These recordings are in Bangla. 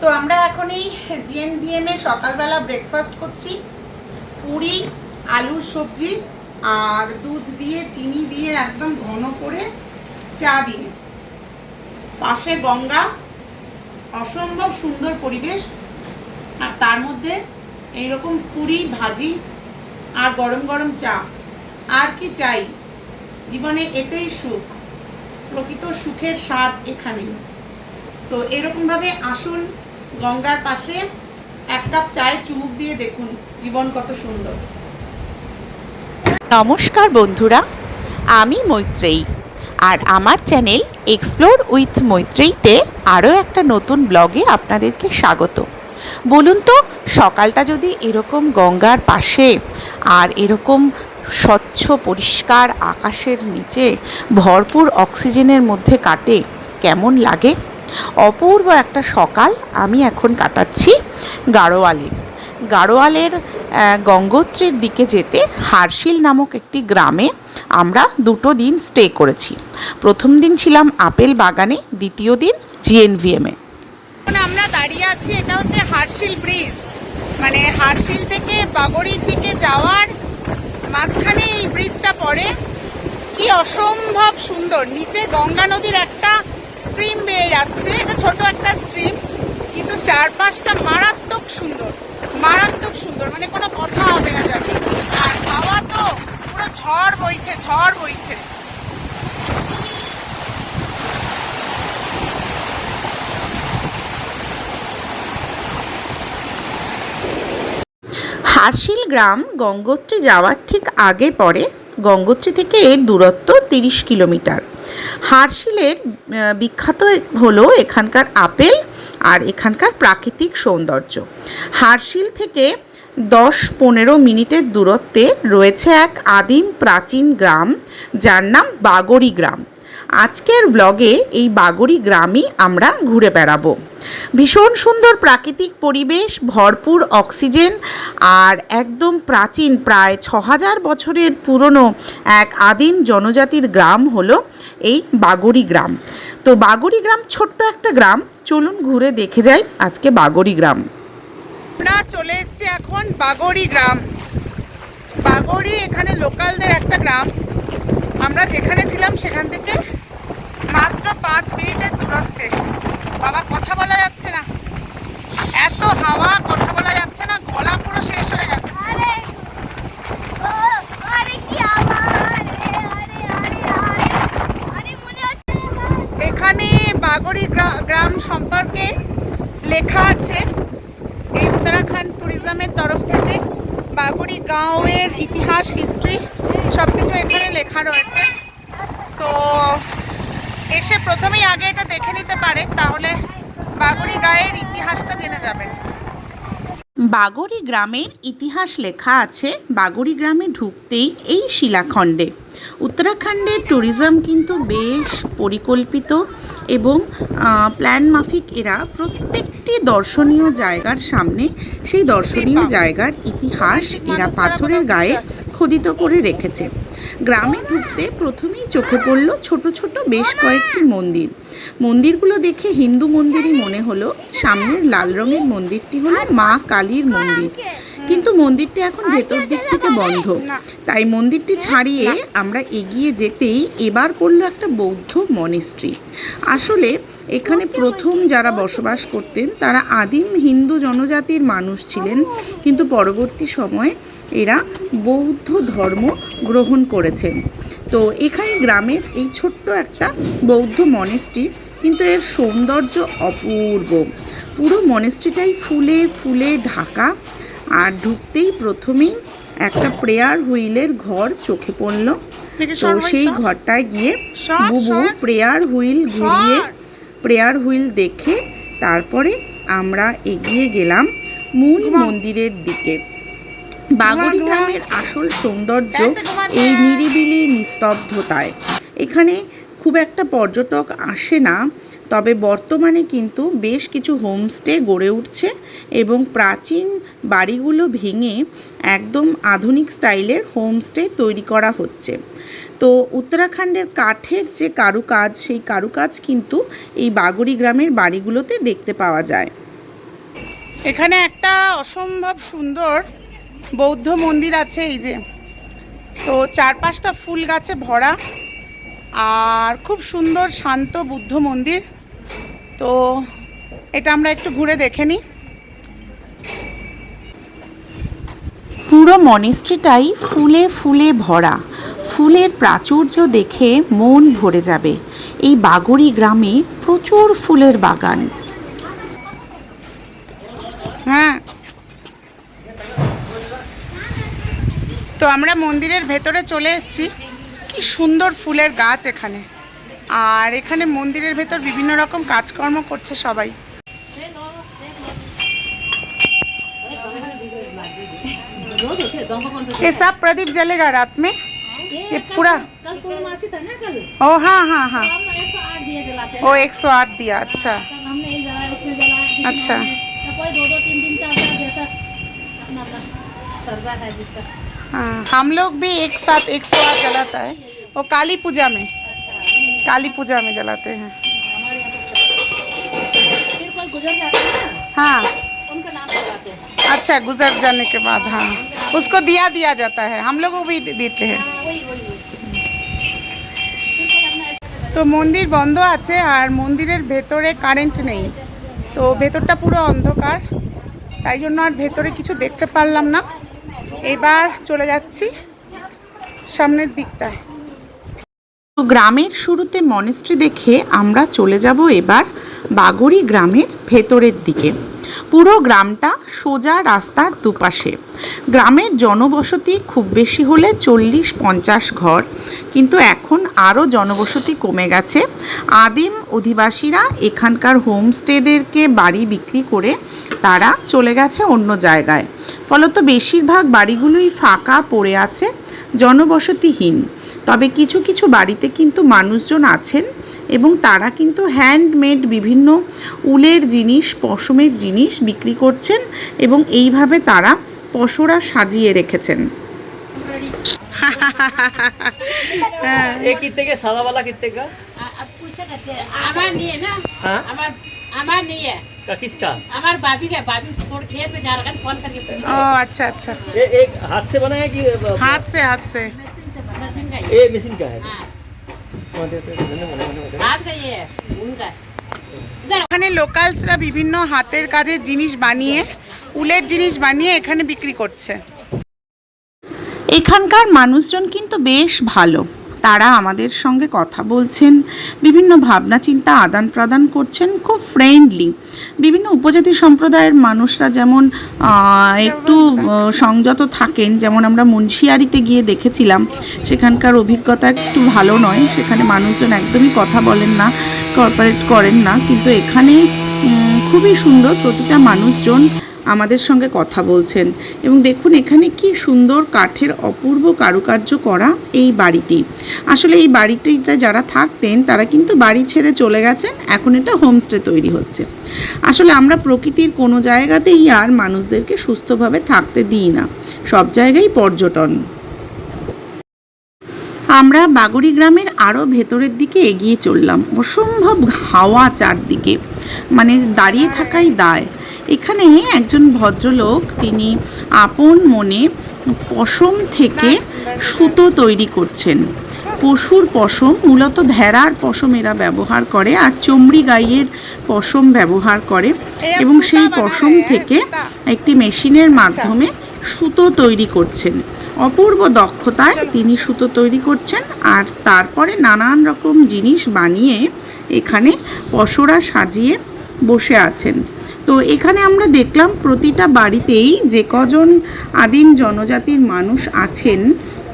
তো আমরা এখন এই জিএনভিএম এ সকালবেলা ব্রেকফাস্ট করছি। পুরি, আলুর সবজি আর দুধ দিয়ে, চিনি দিয়ে একদম ঘন করে চা দিয়ে। পাশে গঙ্গা, অসম্ভব সুন্দর পরিবেশ। আর তার মধ্যে এইরকম পুরি, ভাজি আর গরম গরম চা। আর কি চাই? জীবনে এতেই সুখ। প্রকৃত সুখের স্বাদ এখানেই। তো এরকমভাবে আসুন গঙ্গার পাশে এক কাপ চায় চুমুক দিয়ে দেখুন জীবন কত সুন্দর। নমস্কার বন্ধুরা, আমি মৈত্রেয়ী আর আমার চ্যানেল এক্সপ্লোর উইথ মৈত্রেয়ীতে আরও একটা নতুন ব্লগে আপনাদেরকে স্বাগত। বলুন তো, সকালটা যদি এরকম গঙ্গার পাশে আর এরকম স্বচ্ছ, পরিষ্কার আকাশের নিচে ভরপুর অক্সিজেনের মধ্যে কাটে, কেমন লাগে? অপূর্ব একটা সকাল আমি এখন কাটাচ্ছি গাড়োয়ালে। গাড়োয়ালের গঙ্গোত্রীর দিকে যেতে হারশিল নামক একটি গ্রামে আমরা দুটো দিন স্টে করেছি। প্রথম দিন ছিলাম আপেল বাগানে, দ্বিতীয় দিন জিএনভিএমে আমরা দাঁড়িয়ে আছি, এটা হচ্ছে হারশিল ব্রিজ। মানে হারশিল থেকে বাগড়ির দিকে যাওয়ার মাঝখানে এই ব্রিজটা পড়ে। কি অসম্ভব সুন্দর, নিচে গঙ্গা নদীর একটা স্ট্রিম বেয়ে যাচ্ছে। এটা ছোট একটা স্ট্রিম, কিন্তু চারপাশটা মারাত্মক সুন্দর মারাত্মক সুন্দর। মানে কোনো কথা হবে না যাচ্ছে আর হাওয়া তো পুরো ঝড় বইছে ঝড় বইছে। হারশিল গ্রাম গঙ্গোত্রী যাওয়ার ঠিক আগে পরে গঙ্গোত্রী থেকে এর দূরত্ব তিরিশ কিলোমিটার। হারশিলের বিখ্যাত হলো এখানকার আপেল আর এখানকার প্রাকৃতিক সৌন্দর্য। হারশিল থেকে দশ পনেরো মিনিটের দূরত্বে রয়েছে এক আদিম প্রাচীন গ্রাম যার নাম বাগড়ি গ্রাম। আজকের ব্লগে এই বাগড়ি গ্রামই আমরা ঘুরে বেড়াবো। ভীষণ সুন্দর প্রাকৃতিক পরিবেশ, ভরপুর অক্সিজেন আর একদম প্রাচীন, প্রায় ছ হাজার বছরের পুরনো এক আদিম জনজাতির গ্রাম হলো এই বাগড়ি গ্রাম। তো বাগড়ি গ্রাম ছোট্ট একটা গ্রাম, চলুন ঘুরে দেখে যাই আজকে বাগড়ি গ্রাম। আমরা চলে এসছি এখন বাগড়ি গ্রাম। বাগড়ি এখানে লোকালদের একটা গ্রাম। আমরা যেখানে ছিলাম সেখান থেকে পাঁচ মিনিটের দূরত্বে? বাবা কথা বলা যাচ্ছে না। এত হাওয়া কথা বলা যাচ্ছে না গলা পুরো শেষ হয়ে গেছে। এখানে বাগড়ি গ্রা- গ্রাম সম্পর্কে লেখা আছে। এই উত্তরাখণ্ড ট্যুরিজমের তরফ থেকে বাগড়ি গাঁওয়ের ইতিহাস হিস্ট্রি সব কিছু এখানে লেখা রয়েছে। তো এসে প্রথমেই আগে এটা দেখে নিতে পারে তাহলে বাগড়ি গাঁয়ের ইতিহাসটা জেনে যাবেন। বাগড়ি গ্রামের ইতিহাস লেখা আছে বাগড়ি গ্রামে ঢুকতেই এই শিলাখণ্ডে। উত্তরাখণ্ডের ট্যুরিজম কিন্তু বেশ পরিকল্পিত এবং প্ল্যান মাফিক এরা প্রত্যেকটি দর্শনীয় জায়গার সামনে সেই দর্শনীয় জায়গার ইতিহাস এরা পাথরের গায়ে খোদিত করে রেখেছে। গ্রামে ঢুকতে প্রথমেই চোখে পড়ল ছোট ছোট বেশ কয়েকটি মন্দির। মন্দিরগুলো দেখে হিন্দু মন্দিরই মনে হলো, সামনের লাল রঙের মন্দিরটি হলো মা কালীর মন্দির। কিন্তু মন্দিরটি এখন ভেতর দিক থেকে বন্ধ। তাই মন্দিরটি ছাড়িয়ে আমরা এগিয়ে যেতেই এবার পড়ল একটা বৌদ্ধ মনেস্ট্রি। আসলে এখানে প্রথম যারা বসবাস করতেন তারা আদিম হিন্দু জনজাতির মানুষ ছিলেন। কিন্তু পরবর্তী সময়ে এরা বৌদ্ধ ধর্ম গ্রহণ করেছেন। তো এখানে গ্রামের এই ছোট্ট একটা বৌদ্ধ মনেস্ট্রি কিন্তু এর সৌন্দর্য অপূর্ব। পুরো মনেস্ট্রিটাই ফুলে ফুলে ঢাকা। আর ঢুকতেই প্রথমেই একটা প্রেয়ার হুইলের ঘর চোখে পড়ল। তো সেই ঘরটায় গিয়ে বুবু প্রেয়ার হুইল ঘুরিয়ে প্রেয়ার হুইল দেখে তারপরে আমরা এগিয়ে গেলাম মূল মন্দিরের দিকে। বাগড়ি। গ্রামের আসল সৌন্দর্য এই নিরিবিলি নিস্তব্ধতায়। এখানে খুব একটা পর্যটক আসে না তবে বর্তমানে কিন্তু বেশ কিছু হোমস্টে গড়ে উঠছে এবং প্রাচীন বাড়িগুলো ভেঙে একদম আধুনিক স্টাইলের হোমস্টে তৈরি করা হচ্ছে। তো উত্তরাখণ্ডের কাঠের যে কারুকাজ, সেই কারুকাজ কিন্তু এই বাগড়ি গ্রামের বাড়িগুলোতে দেখতে পাওয়া যায়। এখানে একটা অসম্ভব সুন্দর বৌদ্ধ মন্দির আছে এই যে। তো চারপাশটা ফুল গাছে ভরা আর খুব সুন্দর শান্ত বুদ্ধ মন্দির। তো এটা আমরা একটু ঘুরে দেখে নিই। পুরো মনেস্ট্রিটাই ফুলে ফুলে ভরা। ফুলের প্রাচুর্য দেখে মন ভরে যাবে। এই বাগড়ি গ্রামে প্রচুর ফুলের বাগান। হ্যাঁ। তো আমরা মন্দিরের ভেতরে চলে এসেছি। কি সুন্দর ফুলের গাছ এখানে। আর এখানে মন্দিরের ভেতর বিভিন্ন রকম কাজকর্ম করছে সবাই ये सब प्रदीप जलेगा रात में ये पूरा कल पूर्णमासी था ना कल ओ हाँ हाँ हाँ हम एक सौ आठ दिए जलाते हैं ओ 108 दिया अच्छा कल हमने एक जलाया उसने जलाया किसी ने अच्छा। हमने- कोई दो दो तीन तीन चार चार जैसा अपना अपना सरदा है जिसका हाँ हम लोग भी एक साथ 108 जलाता है वो काली पूजा में काली पूजा में जलाते हैं फिर कोई गुजर जाता है ना हाँ उनका नाम बताते हैं अच्छा गुजर जाने के बाद हाँ उसको दिया दिया जाता है हम लोग को भी दे- देते हैं हाँ वही वही वही फिर कोई अपना ऐसा তো মন্দির বন্ধ আছে আর মন্দিরের ভেতরে কারেন্ট নেই তো ভেতরটা পুরো অন্ধকার তাই জন্য আর ভেতরে কিছু দেখতে পারলাম না এবার চলে যাচ্ছি সামনের দিকটায় তো গ্রামের শুরুতে মনেস্ট্রি দেখে আমরা চলে যাব এবার বাগড়ি গ্রামের ভেতরের দিকে। পুরো গ্রামটা সোজা রাস্তার দুপাশে। গ্রামের জনবসতি খুব বেশি হলে চল্লিশ পঞ্চাশ ঘর, কিন্তু এখন আরও জনবসতি কমে গেছে। আদিম অধিবাসীরা এখানকার হোমস্টেদেরকে বাড়ি বিক্রি করে তারা চলে গেছে অন্য জায়গায়। ফলত বেশিরভাগ বাড়িগুলোই ফাঁকা পড়ে আছে, জনবসতিহীন। তবে কিছু কিছু বাড়িতে কিন্তু মানুষজন আছেন এবং তারা কিন্তু হ্যান্ডমেড বিভিন্ন উলের জিনিস পশমের জিনিস বিক্রি করছেন এবং এইভাবে তারা পশরা সাজিয়ে রেখেছেন ये कितने के सादा वाला कितने का अब पूछा करते हैं আমার নিয়ে না हाँ আমার আমার নিয়ে का किसका আমার भाभी का भाभी थोड़े खेत में जा रहा है फोन करके पूछ ও আচ্ছা আচ্ছা ये एक हाथ से बना है कि হাত সে হাত সে मशीन का ये ये मशीन का है हाँ कौन देते हैं? এখানে লোকালসরা বিভিন্ন হাতের কাজের জিনিস বানিয়ে, উলের জিনিস বানিয়ে এখানে বিক্রি করছে। এখানকার মানুষজন কিন্তু বেশ ভালো। তারা আমাদের সঙ্গে কথা বলছেন, বিভিন্ন ভাবনা, চিন্তা, আদান প্রদান করছেন খুব ফ্রেন্ডলি বিভিন্ন উপজাতি সম্প্রদায়ের মানুষরা যেমন একটু সংযত থাকেন, যেমন আমরা মুন্সিয়ারিতে গিয়ে দেখেছিলাম, সেখানকার অভিজ্ঞতা একটু ভালো নয়, সেখানে মানুষজন একদমই কথা বলেন না কর্পোরেট করেন না, কিন্তু এখানে খুবই সুন্দর প্রতিটা মানুষজন আমাদের সঙ্গে কথা বলছেন। এবং দেখুন, এখানে কি সুন্দর কাঠের অপূর্ব কারুকার্য করা এই বাড়িটি। আসলে এই বাড়িটিতে যারা থাকতেন, তারা কিন্তু বাড়ি ছেড়ে চলে গেছেন। এখন এটা হোমস্টে তৈরি হচ্ছে। আসলে আমরা প্রকৃতির কোনো জায়গাতেই আর মানুষদেরকে সুস্থভাবে থাকতে দিই না। সব জায়গায় পর্যটন। আমরা বাগুড়ি গ্রামের আরও ভেতরের দিকে এগিয়ে চললাম। অসম্ভব হাওয়া চারদিকে। মানে দাঁড়িয়ে থাকাই দায়। এখানে একজন ভদ্রলোক তিনি আপন মনে পশম থেকে সুতো তৈরি করছেন। পশুর পশম মূলত ভেড়ার পশম এরা ব্যবহার করে আর চমড়ি গাইয়ের পশম ব্যবহার করে এবং সেই পশম থেকে একটি মেশিনের মাধ্যমে সুতো তৈরি করছেন। অপূর্ব দক্ষতায় তিনি সুতো তৈরি করছেন আর তারপরে নানান রকম জিনিস বানিয়ে এখানে পশরা সাজিয়ে বসে আছেন। তো এখানে আমরা দেখলাম প্রতিটা বাড়িতেই যে কজন আদিম জনজাতির মানুষ আছেন,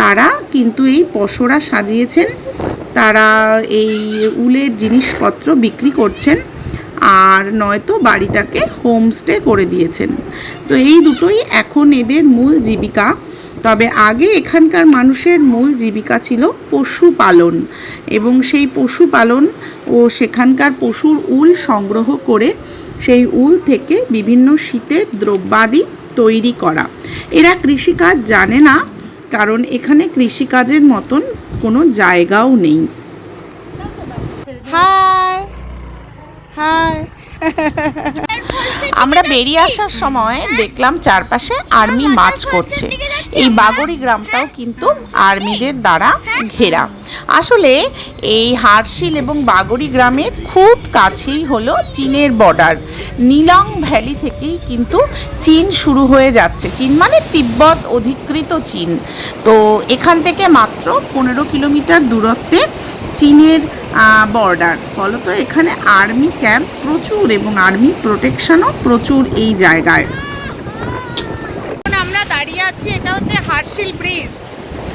তারা কিন্তু এই পশরা সাজিয়েছেন, তারা এই উলের জিনিসপত্র বিক্রি করছেন আর নয়তো বাড়িটাকে হোমস্টে করে দিয়েছেন। তো এই দুটোই এখন এদের মূল জীবিকা। তবে আগে এখানকার মানুষের মূল জীবিকা ছিল পশুপালন এবং সেই পশুপালন ও সেখানকার পশুর উল সংগ্রহ করে সেই উল থেকে বিভিন্ন শীতের দ্রব্যাদি তৈরি করা। এরা কৃষিকাজ জানে না কারণ এখানে কৃষিকাজের মতন কোনো জায়গাও নেই। High high. আমরা বেরিয়ে আসার সময় দেখলাম চারপাশে আর্মি মাছ করছে। এই বাগড়ি গ্রামটাও কিন্তু আর্মিদের দ্বারা ঘেরা। আসলে এই হারশিল এবং বাগড়ি গ্রামের খুব কাছেই হলো চীনের বর্ডার। নীলং ভ্যালি থেকেই কিন্তু চীন শুরু হয়ে যাচ্ছে। চীন মানে তিব্বত অধিকৃত চীন। তো এখান থেকে মাত্র পনেরো কিলোমিটার দূরত্বে চীনের বর্ডার ফলত এখানে আর্মি ক্যাম্প প্রচুর এবং আর্মি প্রোটেকশনও প্রচুর এই জায়গায়। আমরা দাঁড়িয়ে আছি, এটা হচ্ছে হারশিল ব্রিজ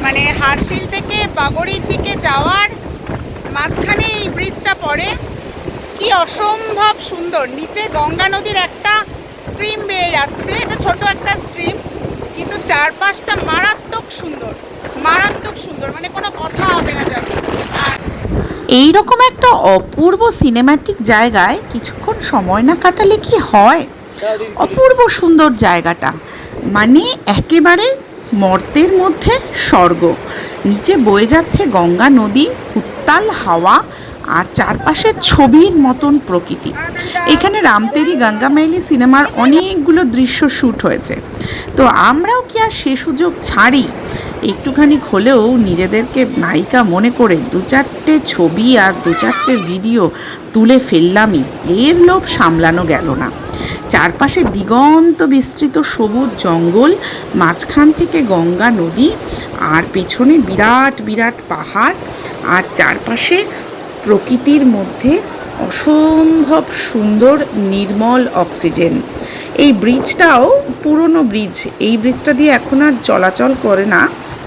মানে হারশিল থেকে বাগড়ির দিকে যাওয়ার মাঝখানে এই ব্রিজটা পড়ে। কি অসম্ভব সুন্দর। নিচে গঙ্গা নদীর একটা স্ট্রিম বেয়ে যাচ্ছে। এটা ছোট একটা স্ট্রিম কিন্তু চারপাশটা মারাত্মক সুন্দর। মারাত্মক সুন্দর মানে কোনো কথা হবে না জাস্ট এই রকম একটা অপূর্ব সিনেমাটিক জায়গায় কিছুক্ষণ সময় না কাটালে কি হয়? অপূর্ব সুন্দর জায়গাটা। মানে একেবারে মর্তের মধ্যে স্বর্গ। নিচে বয়ে যাচ্ছে গঙ্গা নদী উত্তাল হাওয়া আর চারপাশে ছবির মতন প্রকৃতি। এখানে রামতেরি গঙ্গা মাইলি সিনেমার অনেকগুলো দৃশ্য শ্যুট হয়েছে। তো আমরাও কি আর সে সুযোগ ছাড়ি? একটুখানি হলেও নিজেদেরকে নায়িকা মনে করে দু চারটে ছবি আর দু চারটে ভিডিও তুলে ফেললামই, এর লোভ সামলানো গেল না। চারপাশে দিগন্ত বিস্তৃত সবুজ জঙ্গল, মাঝখান থেকে গঙ্গা নদী আর পেছনে বিরাট বিরাট পাহাড় আর চারপাশে প্রকৃতির মধ্যে অসম্ভব সুন্দর নির্মল অক্সিজেন। এই ব্রিজটাও পুরনো ব্রিজ। এই ব্রিজটা দিয়ে এখন আর চলাচল করে না।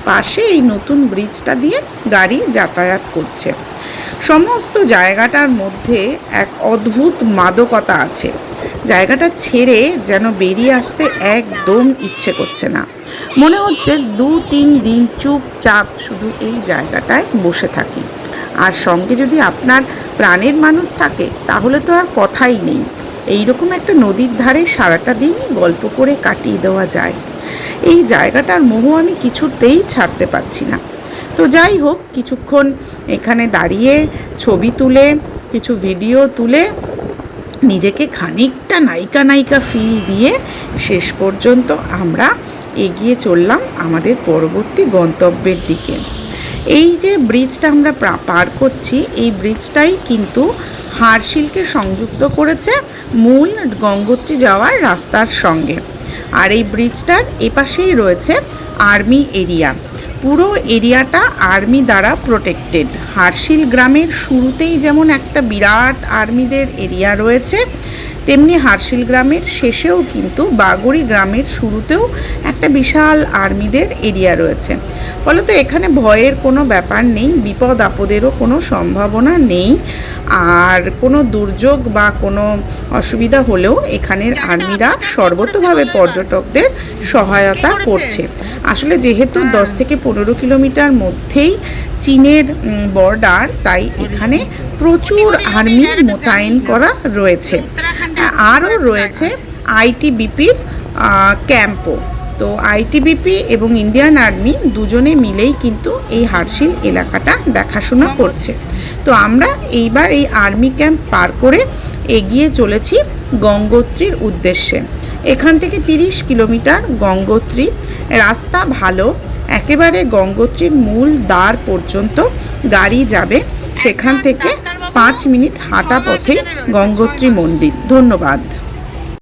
পাশে এই নতুন ব্রিজটা দিয়ে গাড়ি যাতায়াত করছে। সমস্ত জায়গাটার মধ্যে এক অদ্ভুত মাদকতা আছে। জায়গাটা ছেড়ে যেন বেরিয়ে আসতে একদম ইচ্ছে করছে না। মনে হচ্ছে দু তিন দিন চুপচাপ শুধু এই জায়গাটায় বসে থাকি। আর সঙ্গে যদি আপনার প্রাণের মানুষ থাকে, তাহলে তো আর কথাই নেই। এইরকম একটা নদীর ধারে সারাটা দিন গল্প করে কাটিয়ে দেওয়া যায়। এই জায়গাটার মোহ আমি কিছুতেই ছাড়তে পারছি না। তো যাই হোক, কিছুক্ষণ এখানে দাঁড়িয়ে ছবি তুলে, কিছু ভিডিও তুলে নিজেকে খানিকটা নায়িকা নায়িকা ফিল দিয়ে শেষ পর্যন্ত আমরা এগিয়ে চললাম আমাদের পরবর্তী গন্তব্যের দিকে। এই যে ব্রিজটা আমরা পার করছি, এই ব্রিজটাই কিন্তু হারশিলকে সংযুক্ত করেছে মূল গঙ্গোত্রী যাওয়ার রাস্তার সঙ্গে। আর এই ব্রিজটার এপাশেই রয়েছে আর্মি এরিয়া পুরো এরিয়াটা আর্মি দ্বারা প্রোটেক্টেড হারশিল গ্রামের শুরুতেই যেমন একটা বিরাট আর্মিদের এরিয়া রয়েছে তেমনি হারশিল গ্রামের শেষেও কিন্তু বাগড়ি গ্রামের শুরুতেও একটা বিশাল আর্মিদের এরিয়া রয়েছে। ফলত এখানে ভয়ের কোনো ব্যাপার নেই বিপদ আপদেরও কোনো সম্ভাবনা নেই। আর কোনো দুর্যোগ বা কোনো অসুবিধা হলেও এখানের আর্মিরা সর্বতভাবে পর্যটকদের সহায়তা করছে? আসলে যেহেতু দশ থেকে পনেরো কিলোমিটার মধ্যেই চীনের বর্ডার তাই এখানে প্রচুর আর্মি মোতায়েন করা রয়েছে। আরও রয়েছে আইটিবিপির ক্যাম্পও তো আইটিবিপি এবং ইন্ডিয়ান আর্মি দুজনে মিলেই কিন্তু এই হারশিল এলাকাটা দেখাশোনা করছে। তো আমরা এইবার এই আর্মি ক্যাম্প পার করে এগিয়ে চলেছি গঙ্গোত্রীর উদ্দেশ্যে। এখান থেকে তিরিশ কিলোমিটার গঙ্গোত্রী, রাস্তা ভালো, একেবারে গঙ্গোত্রীর মূল দ্বার পর্যন্ত গাড়ি যাবে। সেখান থেকে পাঁচ মিনিট হাঁটা পথে গঙ্গোত্রী মন্দির। ধন্যবাদ।